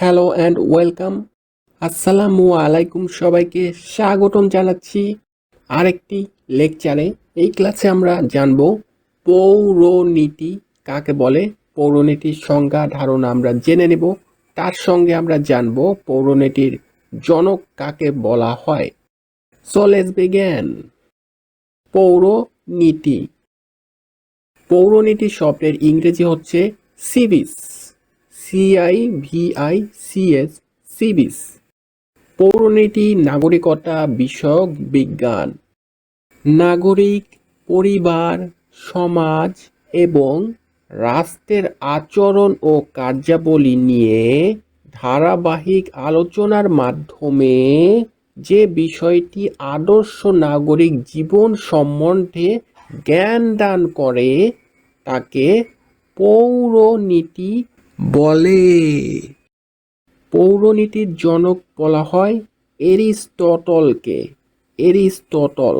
Hello and welcome. আসসালামু আলাইকুম সবাইকে স্বাগতম জানাচ্ছি আরেকটি লেকচারে। এই ক্লাসে আমরা জানব পৌরনীতি কাকে বলে? পৌরনীতির সংজ্ঞা, ধারণা আমরা জেনে নেব। তার সঙ্গে আমরা জানব পৌরনীতির জনক কাকে বলা হয়। সো লেটস বিজ্ঞান পৌরনীতি। পৌরনীতি শব্দের ইংরেজি হচ্ছে সিভিস। সিআই ভিআই সিএস সিভিস পৌরনীতি, নাগরিকতা, বিষয়ক, বিজ্ঞান। নাগরিক, পরিবার, সমাজ এবং রাষ্ট্রের আচরণ ও কার্যাবলী নিয়ে ধারাবাহিক আলোচনার মাধ্যমে যে বিষয়টি আদর্শ নাগরিক জীবন সম্বন্ধে জ্ঞান দান করে, তাকে পৌরনীতি বলে। পৌরনীতির জনক বলা হয় এরিস্টটলকে। এরিস্টটল।